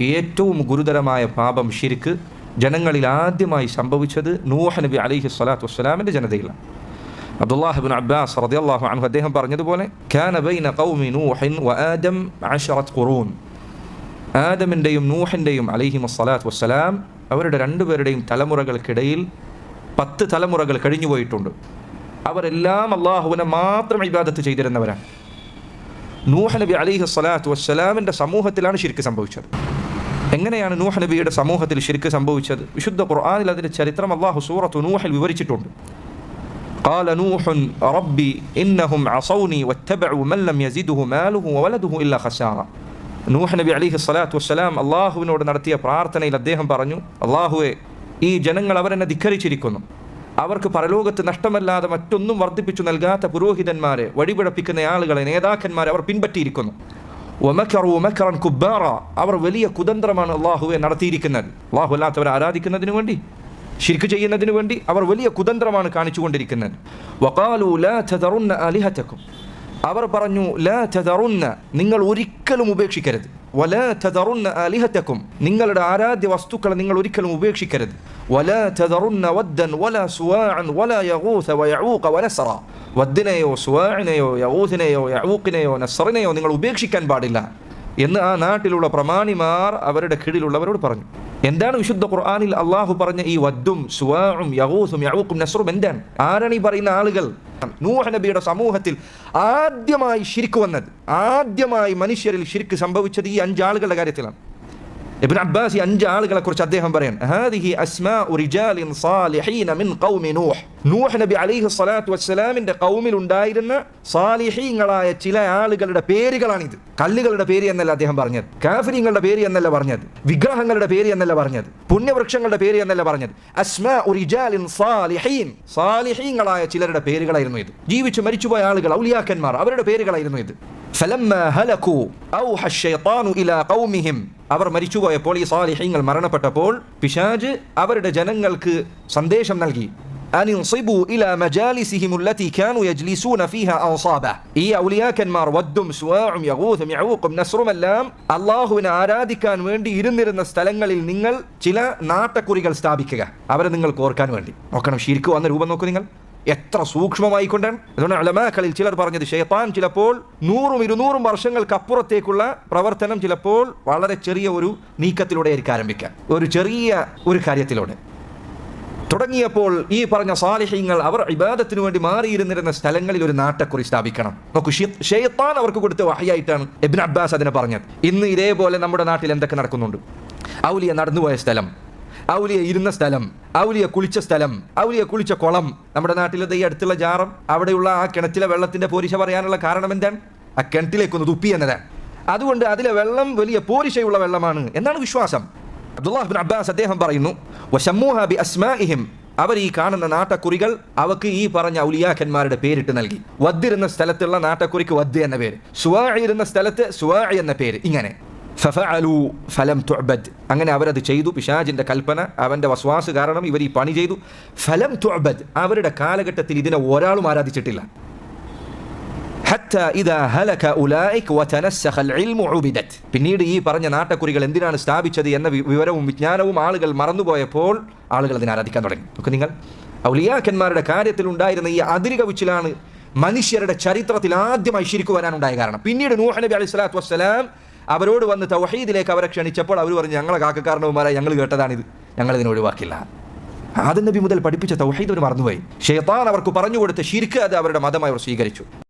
ഏറ്റവും ഗുരുതരമായ പാപം ശിരിക്ക് ജനങ്ങളിൽ ആദ്യമായി സംഭവിച്ചത് നൂഹ് നബി അലൈഹി സ്വലാത്തു വസ്സലാമിന്റെ ജനതയിലാണ്. അബ്ദുല്ലാഹിബിൻ അബ്ബാസ് റളിയല്ലാഹു അൻഹു അദ്ദേഹം പറഞ്ഞതുപോലെ കാന ബൈന ഖൗമി വ ആദം അശറത്ത് ഖുറൂൻ. ആദമിന്റെയും നൂഹിന്റെയും അലിഹി വസ്സലാത്തു വസ്സലാം അവരുടെ രണ്ടുപേരുടെയും തലമുറകൾക്കിടയിൽ പത്ത് തലമുറകൾ കഴിഞ്ഞു പോയിട്ടുണ്ട്. അവരെല്ലാം അള്ളാഹുവിനെ മാത്രം ഇബാദത്ത് ചെയ്തിരുന്നവരാണ്. നൂഹ് നബി അലൈഹി സ്വലാത്തു വസ്സലാമിന്റെ സമൂഹത്തിലാണ് ശിർക്ക് സംഭവിച്ചത്. എങ്ങനെയാണ് നൂഹ് നബിയുടെ സമൂഹത്തിൽ ശിർക്ക് സംഭവിച്ചത് വിശുദ്ധ ഖുർആനിൽ അതിൻ്റെ ചരിത്രം അള്ളാഹു സൂറത്തു നൂഹിൽ വിവരിച്ചിട്ടുണ്ട് قال نوح ربي إنهم عصوني واتبعوا من لم يزده ماله وولده إلا خسارة നൂഹ് നബി അലിഹി സ്വലാത്തു വസ്സലാം അള്ളാഹുവിനോട് നടത്തിയ പ്രാർത്ഥനയിൽ അദ്ദേഹം പറഞ്ഞു അള്ളാഹുവെ ഈ ജനങ്ങൾ അവരെന്നെ ധിക്കരിച്ചിരിക്കുന്നു അവർക്ക് പരലോകത്ത് നഷ്ടമല്ലാതെ മറ്റൊന്നും വർദ്ധിപ്പിച്ചു നൽകാത്ത പുരോഹിതന്മാരെ വഴിപിഴപ്പിക്കുന്ന ആളുകളെ നേതാക്കന്മാരെ അവർ പിൻപറ്റിയിരിക്കുന്നു ഒമക്കറു ഒമക്കറൻ കുബാറ അവർ വലിയ കുതന്ത്രമാണ് അള്ളാഹുവെ നടത്തിയിരിക്കുന്നത്. അള്ളാഹു അല്ലാത്തവരെ ആരാധിക്കുന്നതിന് വേണ്ടി ശിർക്ക് ചെയ്യുന്നതിന് വേണ്ടി അവർ വലിയ കുതന്ത്രമാണ് കാണിച്ചുകൊണ്ടിരിക്കുന്നത്. വകാലു ലാ തദറുന്ന അലിഹത്തക്കും അവർ പറഞ്ഞു ലാ നിങ്ങൾ ഒരിക്കലും ഉപേക്ഷിക്കരുത്. വല ചതറുന്ന അലിഹത്തക്കും നിങ്ങളുടെ ആരാധ്യ വസ്തുക്കളെ നിങ്ങൾ ഒരിക്കലും ഉപേക്ഷിക്കരുത്. വല ചതറുന്ന വദ്ദൻ വല സുവാൻ വലാ യഗൂസ വയഊഖ വനസറ. വദ്ദിനെയോ സുവാനെയോ യഹൂസിനെയോ യഹൂക്കിനെയോ നസറിനെയോ നിങ്ങൾ ഉപേക്ഷിക്കാൻ പാടില്ല. എന്ന് ആ നാട്ടിലുള്ള പ്രമാണിമാർ അവരുടെ കീഴിലുള്ളവരോട് പറഞ്ഞു. എന്താണ് വിശുദ്ധ ഖുർആാനിൽ അള്ളാഹു പറഞ്ഞ ഈ വദ്ദും സുവാഉം യഹൂസും യഹൂക്കും നസറും എന്താണ്? ആരാണ് ഈ പറയുന്ന ആളുകൾ? നൂഹ് നബിയുടെ സമൂഹത്തിൽ ആദ്യമായി ശിരിക്ക് വന്നത്. ആദ്യമായി മനുഷ്യരിൽ ശിരിക്ക് സംഭവിച്ചത് ഈ അഞ്ചാളുകളുടെ കാര്യത്തിലാണ്. ഇബ്ൻ അബ്ബാസ് ഈ അഞ്ച് ആളുകളെ കുറിച്ച് അദ്ദേഹം പറയാൻ ഹാദിഹി അസ്മാഉ റിജാലിൻ സാലിഹീന മിൻ ഖൗമി നൂഹ് നൂഹ് നബി അലൈഹി സ്വലാത്തു വസ്സലാമിന്റെ കൗമിൽ ഉണ്ടായിരുന്ന സാലിഹീങ്ങളായ ചില ആളുകളുടെ പേരുകളാണിത് കല്ലുകളുടെ പേര് എന്നല്ല അദ്ദേഹം പറഞ്ഞത് കാഫിരിങ്ങളുടെ പേര് എന്നല്ല പറഞ്ഞത് വിഗ്രഹങ്ങളുടെ പേര് എന്നല്ല പറഞ്ഞത് പുണ്യവൃക്ഷങ്ങളുടെ പേര് എന്നല്ല പറഞ്ഞത് അസ്മാഉ റിജാലിൻ സാലിഹീൻ സാലിഹീങ്ങളായ ചിലരുടെ പേരുകളായിരുന്നു ഇത് ജീവിച്ചു മരിച്ചുപോയ ആളുകൾ ഔലിയാക്കന്മാർ അവരുടെ പേരുകളായിരുന്നു ഇത് فلما هلكوا أوحى الشيطان إلى قومهم അവർ മരിച്ചുപോയപ്പോൾ ഈ സാലിഹ്യങ്ങൾ മരണപ്പെട്ടപ്പോൾ പിശാജ് അവരുടെ ജനങ്ങൾക്ക് സന്ദേശം നൽകി. ഈ ഔലിയാക്കന്മാർ വദ്ദും സുവാഉം യഗൂസും യഊഖും നസ്റുമെല്ലാം അള്ളാഹുവിനെ ആരാധിക്കാൻ വേണ്ടി ഇരുന്നിരുന്ന സ്ഥലങ്ങളിൽ നിങ്ങൾ ചില നാട്ടക്കുറികൾ സ്ഥാപിക്കുക. അവരെ നിങ്ങൾക്ക് ഓർക്കാൻ വേണ്ടി. നോക്കണം ശരിക്കും വന്ന രൂപം നോക്കൂ നിങ്ങൾ. എത്ര സൂക്ഷ്മമായിക്കൊണ്ടാണ് അതുകൊണ്ട് അലമാക്കളിൽ ചിലർ പറഞ്ഞത് ഷെയ്ത്താൻ ചിലപ്പോൾ നൂറും ഇരുന്നൂറും വർഷങ്ങൾക്കപ്പുറത്തേക്കുള്ള പ്രവർത്തനം ചിലപ്പോൾ വളരെ ചെറിയ ഒരു നീക്കത്തിലൂടെ ആയിരിക്കും ആരംഭിക്കാൻ. ഒരു ചെറിയ ഒരു കാര്യത്തിലൂടെ. തുടങ്ങിയപ്പോൾ ഈ പറഞ്ഞ സാലിഹ്യങ്ങൾ അവർ ഇബാദത്തിന് വേണ്ടി മാറിയിരുന്നിരുന്ന സ്ഥലങ്ങളിൽ ഒരു നാട്ടക്കുറി സ്ഥാപിക്കണം. നോക്കൂ ഷെയ്ത്താൻ അവർക്ക് കൊടുത്ത വഹയായിട്ടാണ് എബിൻ അബ്ബാസ് അതിനെ പറഞ്ഞത്. ഇന്ന് ഇതേപോലെ നമ്മുടെ നാട്ടിൽ എന്തൊക്കെ നടക്കുന്നുണ്ട്? ഔലിയ നടന്നുപോയ സ്ഥലം. ഔലിയ ഇരുന്ന സ്ഥലം ഔലിയ കുളിച്ച സ്ഥലം ഔലിയ കുളിച്ച കുളം. നമ്മുടെ നാട്ടിലത്തെ ഈ അടുത്തുള്ള ജാറം അവിടെയുള്ള ആ കിണറ്റിലെ വെള്ളത്തിന്റെ പോരിശ പറയാനുള്ള കാരണം എന്താണ്? ആ കിണറ്റിലേക്കൊന്ന് തുപ്പി എന്നതാണ്. അതുകൊണ്ട് അതിലെ വെള്ളം വലിയ പോരിശയുള്ള വെള്ളമാണ് എന്നാണ് വിശ്വാസം. അബ്ദുല്ലാഹ് ബിൻ അബ്ബാസ് അദ്ദേഹം പറയുന്നു അവർ ഈ കാണുന്ന നാട്ടക്കുറികൾ അവക്ക് ഈ പറഞ്ഞ ഔലിയാക്കന്മാരുടെ പേരിട്ട് നൽകി. വദ്ദിരുന്ന സ്ഥലത്തുള്ള നാട്ടക്കുറിക്ക് വദ്ദ് എന്ന പേര്. സുവാഴി ഇരുന്ന സ്ഥലത്ത് സുവാഴി എന്ന പേര് ഇങ്ങനെ. ഫഫഅലു ഫലം തുഅബദ്. അങ്ങനെ അവരത് ചെയ്തു. പിശാജിന്റെ കൽപ്പന അവന്റെ വസ്വാസ് കാരണം ഇവർ ഈ പണി ചെയ്തു. ഫലം തുഅബദ്. അവരുടെ കാലഘട്ടത്തിൽ ഇതിനെ ഒരാളും ആരാധിച്ചിട്ടില്ല. പിന്നീട് ഈ പറഞ്ഞ നാട്ടക്കുറികൾ എന്തിനാണ് സ്ഥാപിച്ചത് എന്ന വിവരവും വിജ്ഞാനവും ആളുകൾ മറന്നുപോയപ്പോൾ ആളുകൾ അതിനെ ആരാധിക്കാൻ തുടങ്ങി. നോക്ക് നിങ്ങൾ. ഔലിയാക്കന്മാരുടെ കാര്യത്തിൽ ഉണ്ടായിരുന്ന ഈ അതിരി വിച്ചിലാണ് മനുഷ്യരുടെ ചരിത്രത്തിൽ ആദ്യമായി ശരിക്കുവാനാണ് ഉണ്ടായ കാരണം. പിന്നീട് നൂഹ് നബി അലൈഹി സ്വലാത്തു വസ്സലാം അവരോട് വന്ന് തൗഹീദിലേക്ക് അവരെ ക്ഷണിച്ചപ്പോൾ അവർ പറഞ്ഞു ഞങ്ങളെ കാക്കക്കാരനവന്മാരെ ഞങ്ങൾ കേട്ടതാണിത്. ഞങ്ങളിതിനെ ഒഴിവാക്കില്ല ആദ്യ നബി മുതൽ പഠിപ്പിച്ച തൗഹീദ് അവർ മറന്നുപോയി. ഷെയ്ത്താൻ അവർക്ക് പറഞ്ഞു കൊടുത്ത ശിർക്ക് അത് അവരുടെ മതമായി അവർ സ്വീകരിച്ചു.